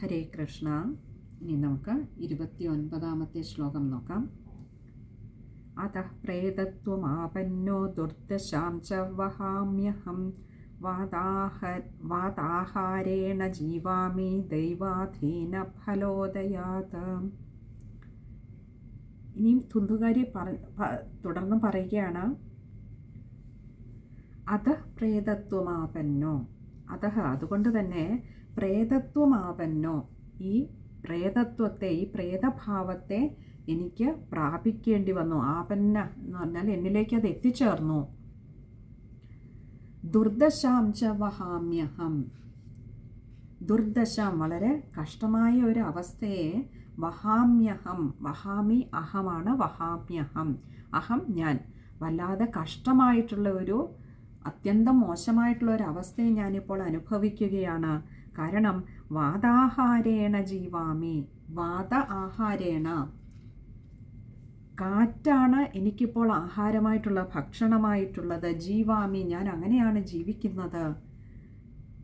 ഹരേ കൃഷ്ണ. ഇനി നമുക്ക് ഇരുപത്തി ഒൻപതാമത്തെ ശ്ലോകം നോക്കാം. അത പ്രേതത്വമാപന്നോ ദുർദശാം ച വഹാമ്യഹം. വാതാഹ വാതാഹാരേണ ജീവാമി ദൈവാധീന ഫലോദയാത്. ഇനിയും തുന്തുകാരി പറ തുടർന്ന് പറയുകയാണ്. അത പ്രേതത്വമാപന്നോ. അതഹ അതുകൊണ്ട് തന്നെ പ്രേതത്വമാപന്നോ? ഈ പ്രേതത്വത്തെ ഈ പ്രേതഭാവത്തെ എനിക്ക് പ്രാപിക്കേണ്ടി വന്നു. ആപന്ന എന്ന് പറഞ്ഞാൽ എന്നിലേക്ക് അത് എത്തിച്ചേർന്നു. ദുർദശാം ച വഹാമ്യഹം. ദുർദശാം വളരെ കഷ്ടമായ ഒരു അവസ്ഥയെ വഹാമ്യഹം വഹാമി അഹമാണ് വഹാമ്യഹം. അഹം ഞാൻ. വല്ലാതെ കഷ്ടമായിട്ടുള്ള ഒരു അത്യന്തം മോശമായിട്ടുള്ള ഒരു അവസ്ഥയെ ഞാനിപ്പോൾ അനുഭവിക്കുകയാണ്. കാരണം വാതാഹാരേണ ജീവാമി വാത ആഹാരേണ. കാറ്റാണ് എനിക്കിപ്പോൾ ആഹാരമായിട്ടുള്ള ഭക്ഷണമായിട്ടുള്ളത്. ജീവാമി ഞാൻ അങ്ങനെയാണ് ജീവിക്കുന്നത്.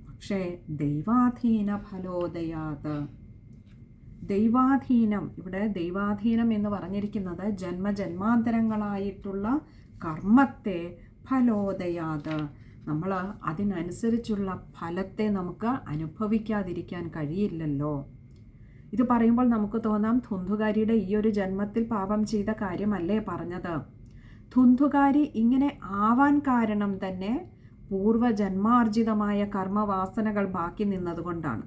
പക്ഷേ ദൈവാധീന ഫലോദയാത്. ദൈവാധീനം ഇവിടെ ദൈവാധീനം എന്ന് പറഞ്ഞിരിക്കുന്നത് ജന്മജന്മാന്തരങ്ങളായിട്ടുള്ള കർമ്മത്തെ ഫലോദയാത്. നമ്മൾ അതിനനുസരിച്ചുള്ള ഫലത്തെ നമുക്ക് അനുഭവിക്കാതിരിക്കാൻ കഴിയില്ലല്ലോ. ഇത് പറയുമ്പോൾ നമുക്ക് തോന്നാം ധുന്ധുകാരിയുടെ ഈ ഒരു ജന്മത്തിൽ പാപം ചെയ്ത കാര്യമല്ലേ പറഞ്ഞത്? ധുന്ധുകാരി ഇങ്ങനെ ആവാൻ കാരണം തന്നെ പൂർവജന്മാർജിതമായ കർമ്മവാസനകൾ ബാക്കി നിന്നതുകൊണ്ടാണ്.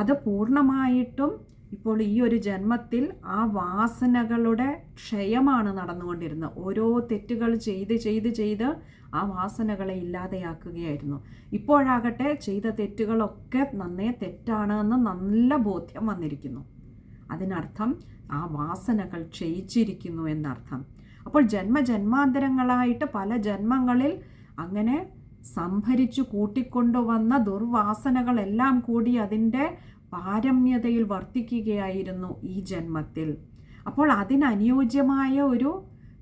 അത് പൂർണമായിട്ടും ഇപ്പോൾ ഈ ഒരു ജന്മത്തിൽ ആ വാസനകളുടെ ക്ഷയമാണ് നടന്നുകൊണ്ടിരുന്നത്. ഓരോ തെറ്റുകൾ ചെയ്ത് ചെയ്ത് ചെയ്ത് ആ വാസനകളെ ഇല്ലാതെയാക്കുകയായിരുന്നു. ഇപ്പോഴാകട്ടെ ചെയ്ത തെറ്റുകളൊക്കെ നന്നേ തെറ്റാണ് എന്ന് നല്ല ബോധ്യം വന്നിരിക്കുന്നു. അതിനർത്ഥം ആ വാസനകൾ ക്ഷയിച്ചിരിക്കുന്നു എന്നർത്ഥം. അപ്പോൾ ജന്മജന്മാന്തരങ്ങളായിട്ട് പല ജന്മങ്ങളിൽ അങ്ങനെ സംഭരിച്ചു കൂട്ടിക്കൊണ്ടുവന്ന ദുർവാസനകളെല്ലാം കൂടി അതിന്റെ പാരമ്യതയിൽ വർത്തിക്കുകയായിരുന്നു ഈ ജന്മത്തിൽ. അപ്പോൾ അതിനനുയോജ്യമായ ഒരു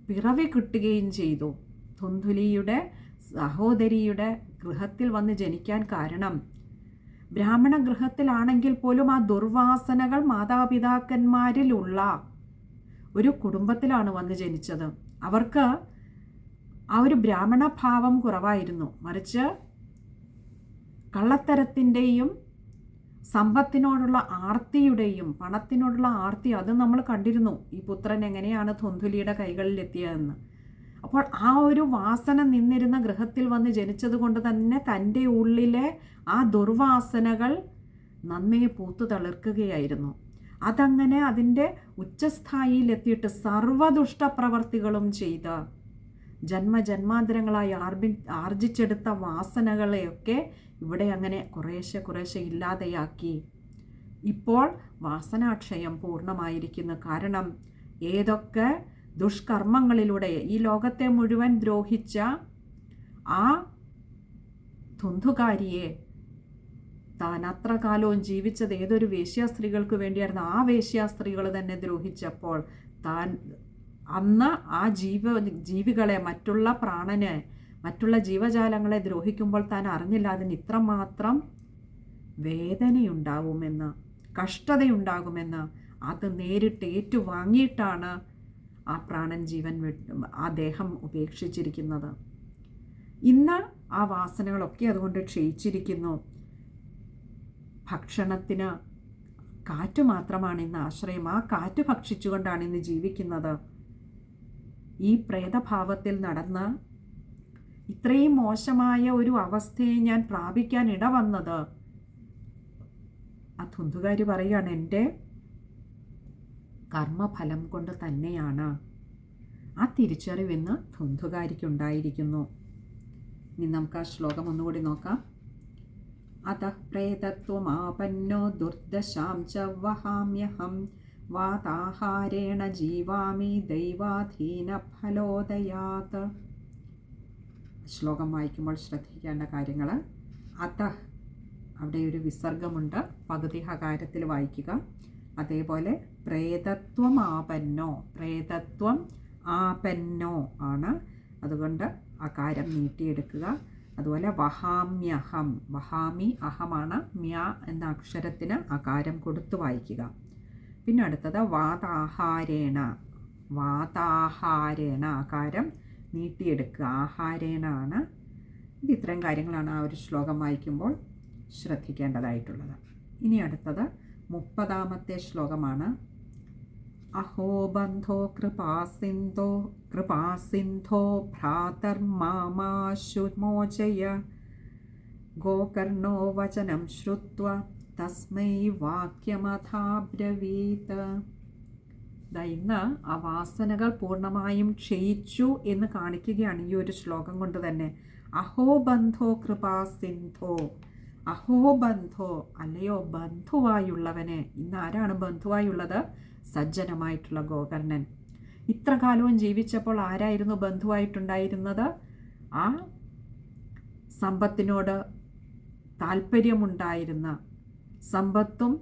പിറവി കിട്ടുകയും ചെയ്തു. ധുന്ധുലിയുടെ സഹോദരിയുടെ ഗൃഹത്തിൽ വന്ന് ജനിക്കാൻ കാരണം. ബ്രാഹ്മണ ഗൃഹത്തിലാണെങ്കിൽ പോലും ആ ദുർവാസനകൾ മാതാപിതാക്കന്മാരിലുള്ള ഒരു കുടുംബത്തിലാണ് വന്ന് ജനിച്ചത്. അവർക്ക് ആ ഒരു ബ്രാഹ്മണ ഭാവം കുറവായിരുന്നു. മറിച്ച് കള്ളത്തരത്തിന്റെയും സമ്പത്തിനോടുള്ള ആർത്തിയുടെയും പണത്തിനോടുള്ള ആർത്തി അത് നമ്മൾ കണ്ടിരുന്നു. ഈ പുത്രൻ എങ്ങനെയാണ് ധൊന്തുലിയുടെ കൈകളിൽ എത്തിയതെന്ന് അപ്പോൾ ആ ഒരു വാസന നിന്നിരുന്ന ഗൃഹത്തിൽ വന്ന് ജനിച്ചത് കൊണ്ട് തന്നെ തന്റെ ഉള്ളിലെ ആ ദുർവാസനകൾ നന്നേ പൂത്തു തളിർക്കുകയായിരുന്നു. അതങ്ങനെ അതിന്റെ ഉച്ചസ്ഥായിയിലെത്തിയിട്ട് സർവദുഷ്ട പ്രവർത്തികളും ചെയ്ത് ജന്മജന്മാന്തരങ്ങളായി ആർബി ആർജിച്ചെടുത്ത വാസനകളെയൊക്കെ ഇവിടെ അങ്ങനെ കുറേശ്ശെ കുറേശ്ശെ ഇല്ലാതെയാക്കി. ഇപ്പോൾ വാസനാക്ഷയം പൂർണമായിരിക്കുന്നു. കാരണം ഏതൊക്കെ ദുഷ്കർമ്മങ്ങളിലൂടെ ഈ ലോകത്തെ മുഴുവൻ ദ്രോഹിച്ച ആ ധുന്ധുകാരിയെ താൻ അത്ര കാലവും ജീവിച്ചത് ഏതൊരു വേശ്യാസ്ത്രീകൾക്ക് വേണ്ടിയായിരുന്നു. ആ വേശ്യാസ്ത്രീകൾ തന്നെ ദ്രോഹിച്ചപ്പോൾ താൻ അന്ന് ആ ജീവ ജീവികളെ മറ്റുള്ള പ്രാണന് മറ്റുള്ള ജീവജാലങ്ങളെ ദ്രോഹിക്കുമ്പോൾ താൻ അറിഞ്ഞില്ല അതിന് ഇത്രമാത്രം വേദനയുണ്ടാവുമെന്ന് കഷ്ടതയുണ്ടാകുമെന്ന്. അത് നേരിട്ട് ഏറ്റുവാങ്ങിയിട്ടാണ് ആ പ്രാണൻ ജീവൻ ആ ദേഹം ഉപേക്ഷിച്ചിരിക്കുന്നത്. ഇന്ന് ആ വാസനകളൊക്കെ അതുകൊണ്ട് ക്ഷയിച്ചിരിക്കുന്നു. ഭക്ഷണത്തിന് കാറ്റ് മാത്രമാണ് ഇന്ന് ആശ്രയം. ആ കാറ്റ് ഭക്ഷിച്ചുകൊണ്ടാണ് ഇന്ന് ജീവിക്കുന്നത്. ഈ പ്രേതഭാവത്തിൽ നടന്ന് ഇത്രയും മോശമായ ഒരു അവസ്ഥയെ ഞാൻ പ്രാപിക്കാൻ ഇടവന്നത്. ആ തുന്തുകാരി പറയുകയാണ് എന്റെ കർമ്മഫലം കൊണ്ട് തന്നെയാണ്. ആ തിരിച്ചറിവിന്ന് ധുന്ധുകാരിക്കുണ്ടായിരിക്കുന്നു. ഇനി നമുക്ക് ആ ശ്ലോകം ഒന്നുകൂടി നോക്കാം. അത പ്രേതത്വമാപന്നോ ദുർദശാം ച വഹാമ്യഹം വാതാഹാരേണ ജീവാമി ദൈവാധീന ഫലോദയാത് ശ്ലോകം വായിക്കുമ്പോൾ ശ്രദ്ധിക്കേണ്ട കാര്യങ്ങൾ അത അവിടെ ഒരു വിസർഗമുണ്ട്. പകുതി ഹകാരത്തിൽ വായിക്കുക. അതേപോലെ പ്രേതത്വം ആപന്നോ പ്രേതത്വം ആപന്നോ ആണ്. അതുകൊണ്ട് അകാരം നീട്ടിയെടുക്കുക. അതുപോലെ വഹാമ്യഹം വഹാമി അഹമാണ് മ്യ എന്ന അക്ഷരത്തിന് അകാരം കൊടുത്തു വായിക്കുക. പിന്നെ അടുത്തത് വാതാഹാരേണ വാതാഹാരേണ ആകാരം നീട്ടിയെടുക്കുക. ആഹാരേണ ആണ്. ഇത് ഇത്രയും കാര്യങ്ങളാണ് ആ ഒരു ശ്ലോകം വായിക്കുമ്പോൾ ശ്രദ്ധിക്കേണ്ടതായിട്ടുള്ളത്. ഇനി അടുത്തത് മുപ്പതാമത്തെ ശ്ലോകമാണ് ബന്ധോ കൃപാസിന്ധോ കൃപാസിന്ധോ ഭ്രാതർമാമാശു മോചയ ഗോകർണോ വചനം ശ്രുത്വ തസ്മൈ വാക്യമഥാബ്രവീത് ഇന്ന് ആ വാസനകൾ പൂർണമായും ക്ഷയിച്ചു എന്ന് കാണിക്കുകയാണ് ഈ ഒരു ശ്ലോകം കൊണ്ട് തന്നെ. അഹോ ബന്ധോ കൃപാസിന്ധോ അഹോ ബന്ധോ അല്ലയോ ബന്ധുവായുള്ളവനെ. ഇന്ന് ആരാണ് ബന്ധുവായുള്ളത്? സജ്ജനമായിട്ടുള്ള ഗോകർണൻ. ഇത്ര കാലവും ജീവിച്ചപ്പോൾ ആരായിരുന്നു ബന്ധുവായിട്ടുണ്ടായിരുന്നത്? ആ സമ്പത്തിനോട് താല്പര്യമുണ്ടായിരുന്ന സമ്പത്തും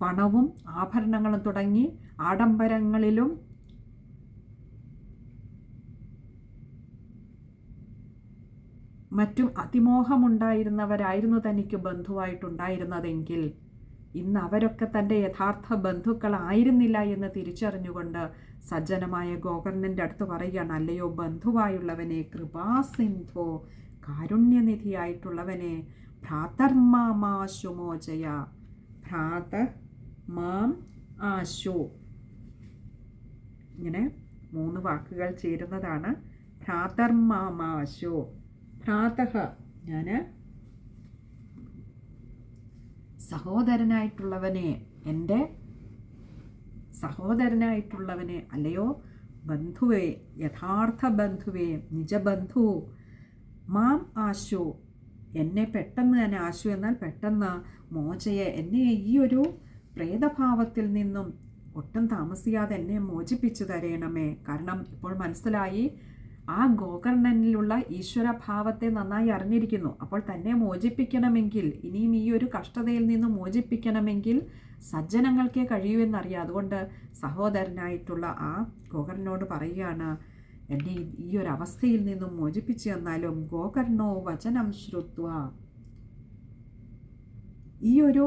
പണവും ആഭരണങ്ങളും തുടങ്ങി ആഡംബരങ്ങളിലും മറ്റും അതിമോഹമുണ്ടായിരുന്നവരായിരുന്നു തനിക്ക് ബന്ധുവായിട്ടുണ്ടായിരുന്നതെങ്കിൽ ഇന്ന് അവരൊക്കെ തന്റെ യഥാർത്ഥ ബന്ധുക്കളായിരുന്നില്ല എന്ന് തിരിച്ചറിഞ്ഞുകൊണ്ട് സജ്ജനമായ ഗോകർണന്റെ അടുത്ത് പറയുകയാണ് അല്ലയോ ബന്ധുവായുള്ളവനെ കൃപാസിന്ധോ കാരുണ്യനിധിയായിട്ടുള്ളവനെ ഭ്രാതർമാമാശുമോചയ ഭ്രാത മാം ആശു ഇങ്ങനെ മൂന്ന് വാക്കുകൾ ചേരുന്നതാണ് ഭ്രാതർമാമാശു ഭ്രാതഹ ഞാൻ സഹോദരനായിട്ടുള്ളവനെ എന്റെ സഹോദരനായിട്ടുള്ളവനെ അല്ലയോ ബന്ധുവേ യഥാർത്ഥ ബന്ധുവേ നിജബന്ധു മാം ആശു എന്നെ പെട്ടെന്ന് തന്നെ ആശു എന്നാൽ പെട്ടെന്ന് മോചയെ എന്നെ ഈ ഒരു പ്രേതഭാവത്തിൽ നിന്നും ഒട്ടും താമസിയാതെ എന്നെ മോചിപ്പിച്ചു തരയണമേ കാരണം ഇപ്പോൾ മനസ്സിലായി ആ ഗോകർണനിലുള്ള ഈശ്വരഭാവത്തെ നന്നായി അറിഞ്ഞിരിക്കുന്നു. അപ്പോൾ തന്നെ മോചിപ്പിക്കണമെങ്കിൽ ഇനിയും ഈ ഒരു കഷ്ടതയിൽ നിന്ന് മോചിപ്പിക്കണമെങ്കിൽ സജ്ജനങ്ങൾക്കേ കഴിയൂ എന്നറിയാം. അതുകൊണ്ട് സഹോദരനായിട്ടുള്ള ആ ഗോകർണനോട് പറയുകയാണ് എന്നെ ഈ ഒരു അവസ്ഥയിൽ നിന്നും മോചിപ്പിച്ചു തന്നാലും ഗോകർണോ വചനം ശ്രുത്വ. ഈ ഒരു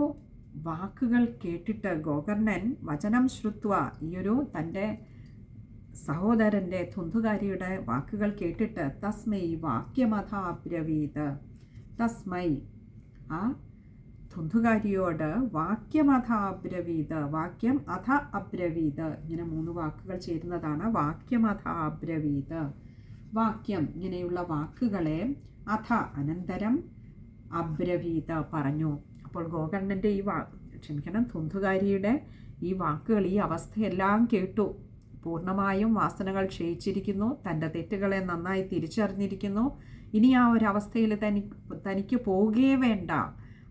വാക്കുകൾ കേട്ടിട്ട് ഗോകർണൻ വചനം ശ്രുത്വ ഈ ഒരു തന്റെ സഹോദരന്റെ ധുന്ധുകാരിയുടെ വാക്കുകൾ കേട്ടിട്ട് തസ്മൈ വാക്യമഥ തസ്മൈ. ആ ധുന്ധുകാരിയോട് വാക്യമഥ അബ്രവീത് വാക്യം അഥ അബ്രവീത് ഇങ്ങനെ മൂന്ന് വാക്കുകൾ ചേരുന്നതാണ്. വാക്യമഥ അബ്രവീത് വാക്യം ഇങ്ങനെയുള്ള വാക്കുകളെ അഥ അനന്തരം അബ്രവീത് പറഞ്ഞു. അപ്പോൾ ഗോകർണന്റെ ഈ വാ ക്ഷമിക്കണം ധുന്ധുകാരിയുടെ ഈ വാക്കുകൾ ഈ അവസ്ഥയെല്ലാം കേട്ടു. പൂർണമായും വാസനകൾ ക്ഷയിച്ചിരിക്കുന്നു. തന്റെ തെറ്റുകളെ നന്നായി തിരിച്ചറിഞ്ഞിരിക്കുന്നു. ഇനി ആ ഒരവസ്ഥയിൽ തനി തനിക്ക് പോവുകയേ വേണ്ട.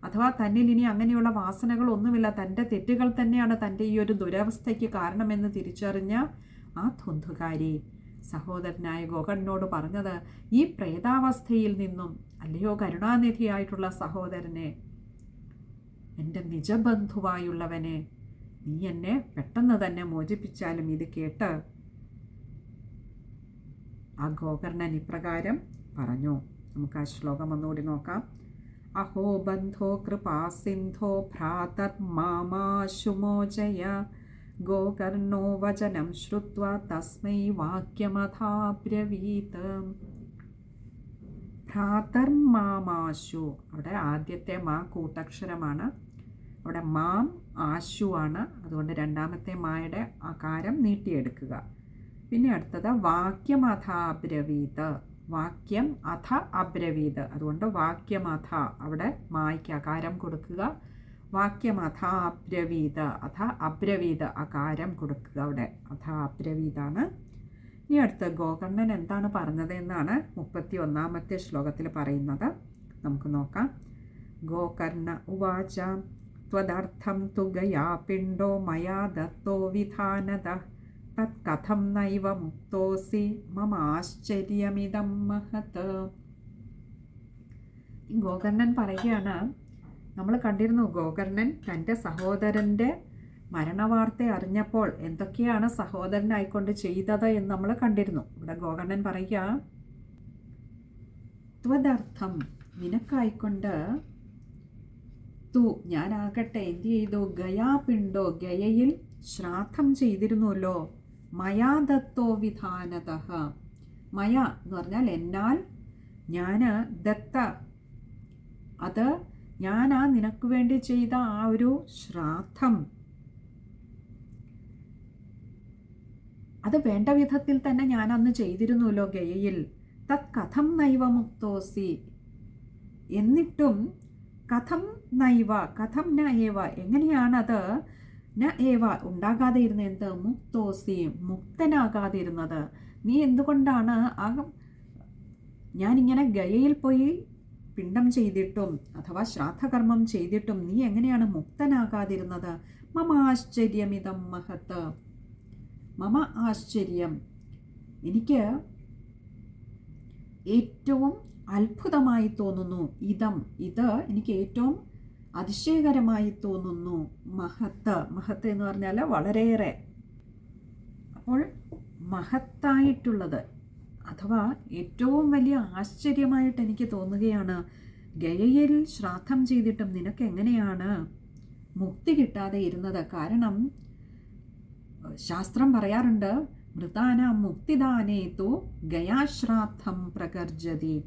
അഥവാ തന്നിൽ ഇനി അങ്ങനെയുള്ള വാസനകൾ ഒന്നുമില്ല തന്റെ തെറ്റുകൾ തന്നെയാണ് തന്റെ ഈ ഒരു ദുരവസ്ഥയ്ക്ക് കാരണമെന്ന് തിരിച്ചറിഞ്ഞ ആ ധുന്ധുകാരി. സഹോദരനായ ഗോകണ്ണോട് പറഞ്ഞത് ഈ പ്രേതാവസ്ഥയിൽ നിന്നും അല്ലയോ കരുണാനിധിയായിട്ടുള്ള സഹോദരനെ എന്റെ നിജബന്ധുവായുള്ളവനെ നീ എന്നെ പെട്ടെന്ന് തന്നെ മോചിപ്പിച്ചാലും ഇത് കേട്ട് ആ ഗോകർണൻ ഇപ്രകാരം പറഞ്ഞു. നമുക്ക് ആ ശ്ലോകം ഒന്നുകൂടി നോക്കാം. അഹോ ബന്ധോ കൃപാസിന്ധോ ഭ്രാതർ മാമാശുമോചയ ഗോകർണോ വചനം ശ്രുത്വ തസ്മൈ വാക്യമഥാബ്രവീത്. ഭ്രാതർ മാമാശു. അവിടെ ആദ്യത്തെ മാ കൂട്ടക്ഷരമാണ്. അവിടെ മാം ആശു ആണ്. അതുകൊണ്ട് രണ്ടാമത്തെ മായുടെ ആകാരം നീട്ടിയെടുക്കുക. പിന്നെ അടുത്തത് വാക്യം അഥ അബ്രവീത്. വാക്യം അഥ അബ്രവീത്. അതുകൊണ്ട് വാക്യം അഥ അവിടെ മായ്ക്ക് അകാരം കൊടുക്കുക. വാക്യം അഥ അബ്രവീത്. അഥ അബ്രവീത് അകാരം കൊടുക്കുക. അവിടെ അഥ അബ്രവീതാണ്. ഇനി അടുത്ത ഗോകർണൻ എന്താണ് പറഞ്ഞത് എന്നാണ് മുപ്പത്തി ഒന്നാമത്തെ ശ്ലോകത്തിൽ പറയുന്നത്. നമുക്ക് നോക്കാം. ഗോകർണ ഉവാച त्वदर्थं तु गया पिण्डो मया दत्तो विधानतः തത്കഥം നൈവ മുക്തോസി മമ ആശ്ചര്യമിതം മഹത് ഗോകർണൻ പറയുകയാണ് നമ്മൾ കണ്ടിരുന്നു ഗോകർണൻ തൻ്റെ സഹോദരൻ്റെ മരണവാർത്ത അറിഞ്ഞപ്പോൾ എന്തൊക്കെയാണ് സഹോദരനായിക്കൊണ്ട് ചെയ്തത് എന്ന് നമ്മൾ കണ്ടിരുന്നു ഇവിടെ ഗോകർണൻ പറയുക ത്വദർത്ഥം നിനക്കായിക്കൊണ്ട് തു ഞാനാകട്ടെ എന്ത് ചെയ്തു? ഗയാപിണ്ടോ? ഗയയിൽ ശ്രാദ്ധം ചെയ്തിരുന്നുവല്ലോ മയാദത്തോ വിധാനത. മയ എന്ന് പറഞ്ഞാൽ എന്നാൽ ഞാൻ ദത്ത. അത് ആ നിനക്ക് വേണ്ടി ചെയ്ത ആ ഒരു ശ്രാദ്ധം. അത് വേണ്ട വിധത്തിൽ തന്നെ ഞാൻ അന്ന് ചെയ്തിരുന്നുവല്ലോ ഗയയിൽ. തത് കഥം നൈവമുക്തോസി. എന്നിട്ടും കഥം നൈവ കഥം ന ഏവ എങ്ങനെയാണത് ന ഏവ ഉണ്ടാകാതെ ഇരുന്ന എന്ത് മുക്തോസി മുക്തനാകാതിരുന്നത് നീ എന്തുകൊണ്ടാണ് ആ ഞാനിങ്ങനെ ഗയയിൽ പോയി പിണ്ടം ചെയ്തിട്ടും അഥവാ ശ്രാദ്ധകർമ്മം ചെയ്തിട്ടും നീ എങ്ങനെയാണ് മുക്തനാകാതിരുന്നത്? മമ ആശ്ചര്യമിതം മഹത്ത് മമ ആശ്ചര്യം. എനിക്ക് ഏറ്റവും അത്ഭുതമായി തോന്നുന്നു. ഇതം ഇത് എനിക്ക് ഏറ്റവും അതിശയകരമായി തോന്നുന്നു. മഹത്ത് മഹത്ത് എന്ന് പറഞ്ഞാൽ വളരെയേറെ. അപ്പോൾ മഹത്തായിട്ടുള്ളത് അഥവാ ഏറ്റവും വലിയ ആശ്ചര്യമായിട്ട് എനിക്ക് തോന്നുകയാണ് ഗയയിൽ ശ്രാദ്ധം ചെയ്തിട്ടും നിനക്ക് എങ്ങനെയാണ് മുക്തി കിട്ടാതെ ഇരുന്നത്? കാരണം ശാസ്ത്രം പറയാറുണ്ട് മൃതാന മുക്തിദാനേതു ഗയാശ്രാദ്ധം പ്രകർജതി.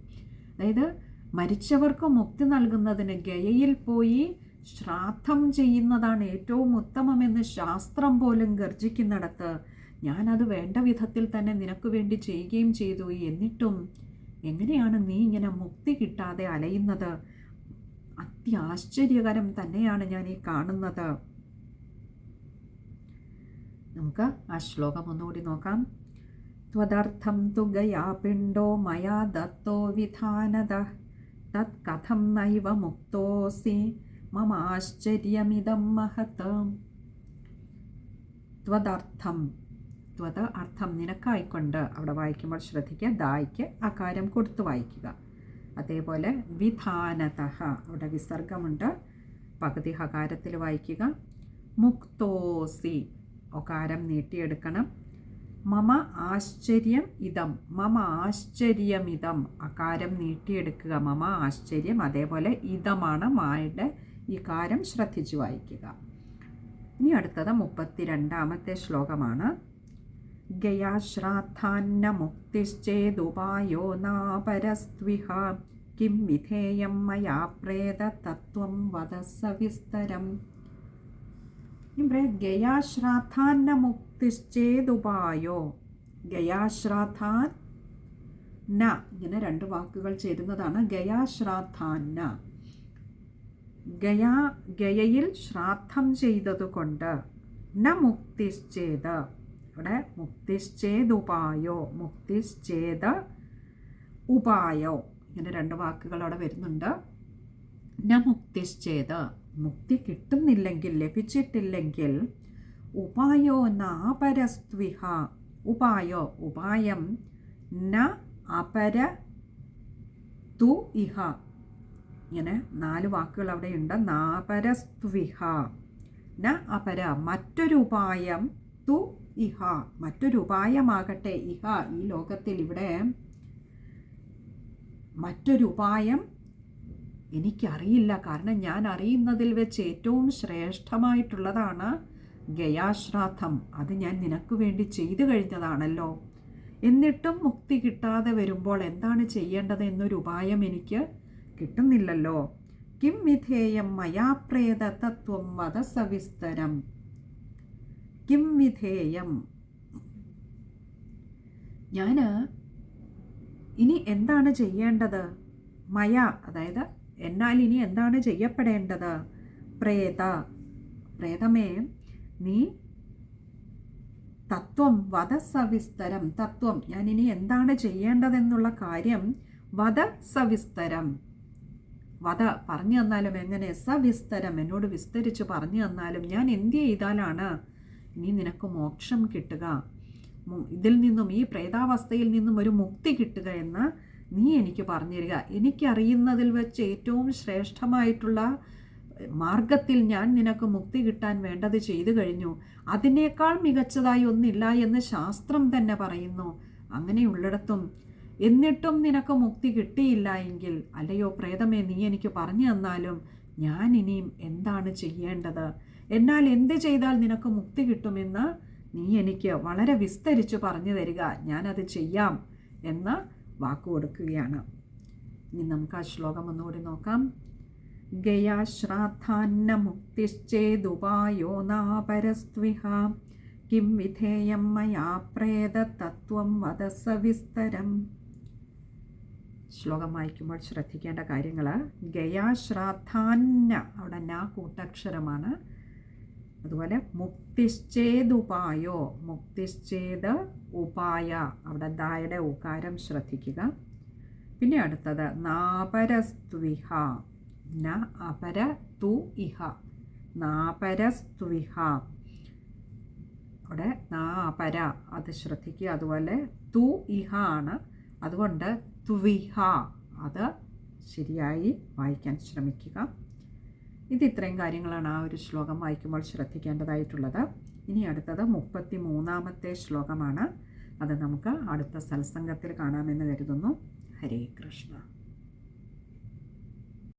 അതായത് മരിച്ചവർക്ക് മുക്തി നൽകുന്നതിന് ഗയയിൽ പോയി ശ്രാദ്ധം ചെയ്യുന്നതാണ് ഏറ്റവും ഉത്തമമെന്ന് ശാസ്ത്രം പോലും ഗർജിക്കുന്നിടത്ത്. ഞാനത് വേണ്ട വിധത്തിൽ തന്നെ നിനക്ക് വേണ്ടി ചെയ്യുകയും ചെയ്തു. എന്നിട്ടും എങ്ങനെയാണ് നീ ഇങ്ങനെ മുക്തി കിട്ടാതെ അലയുന്നത്? അത്യാശ്ചര്യകരം തന്നെയാണ് ഞാൻ ഈ കാണുന്നത്. നമുക്ക് ആ ശ്ലോകം ഒന്നുകൂടി നോക്കാം. ത്വദർത്ഥം तु ഗയാ പിണ്ടോ മയാ ദത്തോ വിധാനത തത് കഥം നൈവ മുക്തോസി മമാശ്ചര്യമിതം മഹത് ത്വദർത്ഥം ത്വത് അർത്ഥം നിനക്കായിക്കൊണ്ട് അവിടെ വായിക്കുമ്പോൾ ശ്രദ്ധിക്കുക ദായ്ക്ക് അകാരം കൊടുത്ത് വായിക്കുക. അതേപോലെ വിധാനത അവിടെ വിസർഗമുണ്ട് പകുതി ഹകാരത്തിൽ വായിക്കുക. മുക്തോസി ഒകാരം നീട്ടിയെടുക്കണം. മമ ആശ്ചര്യം ഇതം മമ ആശ്ചര്യമിതം അകാരം നീട്ടിയെടുക്കുക മമ ആശ്ചര്യം. അതേപോലെ ഇതമാണ് മായുടെ ഈ കാരം ശ്രദ്ധിച്ചു വായിക്കുക. ഇനി അടുത്തത് മുപ്പത്തിരണ്ടാമത്തെ ശ്ലോകമാണ്. ഗയാശ്രാദ്ധാന്ന മുക്തിശ്ചേതുപായോ നാപരസ്ത്വിഹ. കിം വിധേയം മയാ പ്രേത തത്വം വദ സവിസ്തരം ഇവിടെ ഗയാശ്രാദ്ധാന്ന മുക്തിശ്ചേതുപായോ ഗയാശ്രാദ്ധാൻ ന. ഇങ്ങനെ രണ്ട് വാക്കുകൾ ചേരുന്നതാണ്. ഗയാശ്രാദ്ധാന്ന ഗയാ ഗയയിൽ ശ്രാദ്ധം ചെയ്തതുകൊണ്ട് ന മുക്തിശ്ചേത്. ഇവിടെ മുക്തിശ്ചേതുപായോ? മുക്തിശ്ചേത ഉപായോ ഇങ്ങനെ രണ്ട് വാക്കുകൾ അവിടെ വരുന്നുണ്ട്. ന മുക്തിശ്ചേത്. മുക്തി കിട്ടുന്നില്ലെങ്കിൽ ലഭിച്ചിട്ടില്ലെങ്കിൽ ഉപായോ നാപരസ്ത്വിഹ ഉപായോ ഉപായം ന അപര തു ഇഹ ഇങ്ങനെ നാല് വാക്കുകൾ അവിടെയുണ്ട്. നാപരസ്ത്വിഹ. ന അപര മറ്റൊരു ഉപായം തു ഇഹ. മറ്റൊരു ഉപായമാകട്ടെ ഇഹ ഈ ലോകത്തിൽ ഇവിടെ. മറ്റൊരു ഉപായം എനിക്കറിയില്ല. കാരണം ഞാൻ അറിയുന്നതിൽ വെച്ച് ഏറ്റവും ശ്രേഷ്ഠമായിട്ടുള്ളതാണ് ഗയാശ്രാദ്ധം അത് ഞാൻ നിനക്ക് വേണ്ടി ചെയ്തു കഴിഞ്ഞതാണല്ലോ. എന്നിട്ടും മുക്തി കിട്ടാതെ വരുമ്പോൾ എന്താണ് ചെയ്യേണ്ടത് എന്നൊരു ഉപായം എനിക്ക് കിട്ടുന്നില്ലല്ലോ. കിം വിധേയം മയാപ്രേത തത്വം വധസവിസ്തരം കിം വിധേയം. ഞാൻ ഇനി എന്താണ് ചെയ്യേണ്ടത്? മയ അതായത് എന്നാൽ ഇനി എന്താണ് ചെയ്യപ്പെടേണ്ടത്? പ്രേത. പ്രേതമേ നീ തത്വം വധസവിസ്തരം. തത്വം. ഞാൻ ഇനി എന്താണ് ചെയ്യേണ്ടതെന്നുള്ള കാര്യം വധ സവിസ്തരം വധ പറഞ്ഞു തന്നാലും എങ്ങനെ? സവിസ്തരം. എന്നോട് വിസ്തരിച്ച് പറഞ്ഞു തന്നാലും ഞാൻ എന്ത് ചെയ്താലാണ് ഇനി നിനക്ക് മോക്ഷം കിട്ടുക? ഇതിൽ നിന്നും ഈ പ്രേതാവസ്ഥയിൽ നിന്നും ഒരു മുക്തി കിട്ടുക എന്ന് നീ എനിക്ക് പറഞ്ഞു തരിക എനിക്കറിയുന്നതിൽ വെച്ച് ഏറ്റവും ശ്രേഷ്ഠമായിട്ടുള്ള മാർഗത്തിൽ ഞാൻ നിനക്ക് മുക്തി കിട്ടാൻ വേണ്ടത് ചെയ്തു കഴിഞ്ഞു. അതിനേക്കാൾ മികച്ചതായി ഒന്നില്ല എന്ന് ശാസ്ത്രം തന്നെ പറയുന്നു. അങ്ങനെയുള്ളിടത്തും എന്നിട്ടും നിനക്ക് മുക്തി കിട്ടിയില്ല എങ്കിൽ അല്ലയോ പ്രേതമേ നീ എനിക്ക് പറഞ്ഞു തന്നാലും ഞാൻ ഇനിയും എന്താണ് ചെയ്യേണ്ടത്? എന്നാൽ എന്ത് ചെയ്താൽ നിനക്ക് മുക്തി കിട്ടുമെന്ന് നീ എനിക്ക് വളരെ വിസ്തരിച്ച് പറഞ്ഞു തരിക. ഞാനത് ചെയ്യാം എന്ന് വാക്കു കൊടുക്കുകയാണ്. ഇനി നമുക്ക് ആ ശ്ലോകം ഒന്നുകൂടി നോക്കാം. ഗയാശ്രാദ്ധാന്ന മുക്തിശ്ചേതുപായോ നാപരസ്ത്വിഹ. കിം വിധേയം മയാ പ്രേത തത്വം വദ സവിസ്തരം ശ്ലോകം വായിക്കുമ്പോൾ ശ്രദ്ധിക്കേണ്ട കാര്യങ്ങൾ. ഗയാശ്രാദ്ധാന്ന അവിടെ നാ കൂട്ടക്ഷരമാണ്. അതുപോലെ മുക്തിശ്ചേതുപായോ മുക്തിശ്ചേത് ഉപായ അവിടെ ദായുടെ ഉകാരം ശ്രദ്ധിക്കുക. പിന്നെ അടുത്തത് നാപരസ്ത്വിഹ. ന അപര തു ഇഹ. നാപരസ്തുവിഹ. അവിടെ നാ അപര അത് ശ്രദ്ധിക്കുക. അതുപോലെ തു ഇഹ ആണ്. അതുകൊണ്ട് തുവിഹ അത് ശരിയായി വായിക്കാൻ ശ്രമിക്കുക. ഇത് ഇത്രയും കാര്യങ്ങളാണ് ആ ഒരു ശ്ലോകം വായിക്കുമ്പോൾ ശ്രദ്ധിക്കേണ്ടതായിട്ടുള്ളത്. ഇനി അടുത്തത് മുപ്പത്തി മൂന്നാമത്തെ ശ്ലോകമാണ്. അത് നമുക്ക് അടുത്ത സത്സംഗത്തിൽ കാണാമെന്ന് കരുതുന്നു. ഹരേ കൃഷ്ണ.